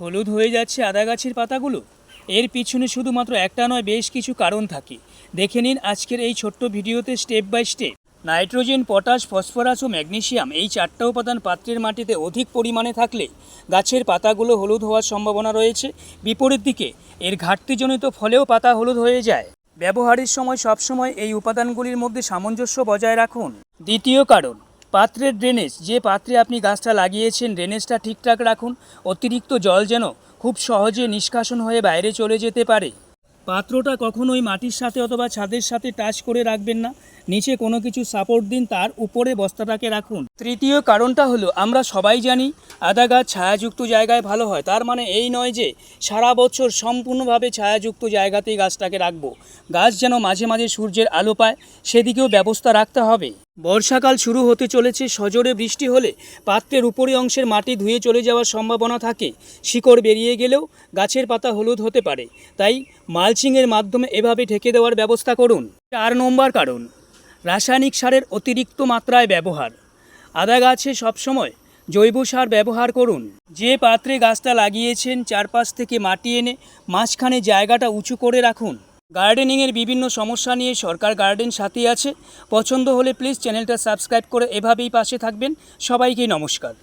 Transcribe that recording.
হলুদ হয়ে যাচ্ছে আদা গাছের পাতাগুলো। এর পিছনে শুধুমাত্র একটা নয়, বেশ কিছু কারণ থাকে। দেখে নিন আজকের এই ছোট্ট ভিডিওতে step by step. Nitrogen, potash, phosphorus O magnesium এই চারটা উপাদান পাত্রের মাটিতে অধিক পরিমাণে থাকলে গাছের পাতাগুলো হলুদ হওয়ার সম্ভাবনা রয়েছে। বিপরীত দিকে, এর ঘাটতিজনিত ফলেও পাতা হলুদ হয়ে যায়। ব্যবহারের সময় সবসময় এই উপাদানগুলির মধ্যে সামঞ্জস্য বজায় রাখুন। দ্বিতীয় কারণ পাত্রের ড্রেনেজ যে পাত্রে আপনি গাছটা লাগিয়েছেন ড্রেনেজটা ঠিকঠাক রাখুন। অতিরিক্ত জল যেন খুব সহজে নিষ্কাশন হয়ে বাইরে চলে যেতে পারে। পাত্রটা কখনোই মাটির সাথে অথবা ছাদের সাথে টাচ করে রাখবেন না। নিচে কোনো কিছু সাপোর্ট দিন, তার উপরে বস্তাটাকে রাখুন। তৃতীয় কারণটা হলো, আমরা সবাই জানি আদা গাছ ছায়াযুক্ত জায়গায় ভালো হয়। তার মানে এই নয় যে সারা বছর সম্পূর্ণভাবে ছায়াযুক্ত জায়গাতেই গাছটাকে রাখব। গাছ যেন মাঝে মাঝে সূর্যের আলো পায়, সেদিকেও ব্যবস্থা রাখতে হবে। বর্ষাকাল শুরু হতে চলেছে, সজোরে বৃষ্টি হলে পাত্রের উপরি অংশের মাটি ধুয়ে চলে যাওয়ার সম্ভাবনা থাকে। শিকড় বেরিয়ে গেলেও গাছের পাতা হলুদ হতে পারে। তাই মালচিংয়ের মাধ্যমে এভাবে ঢেকে দেওয়ার ব্যবস্থা করুন। চার নম্বর কারণ, রাসায়নিক সারের অতিরিক্ত মাত্রায় ব্যবহার। আদা গাছে সবসময় জৈব সার ব্যবহার করুন। যে পাত্রে গাছটা লাগিয়েছেন, চারপাশ থেকে মাটি এনে মাঝখানে জায়গাটা উঁচু করে রাখুন। গার্ডেনিংয়ের বিভিন্ন সমস্যা নিয়ে সরকার গার্ডেন সাথে আছে। পছন্দ হলে প্লিজ চ্যানেলটা সাবস্ক্রাইব করে এভাবেই পাশে থাকবেন। সবাইকে নমস্কার।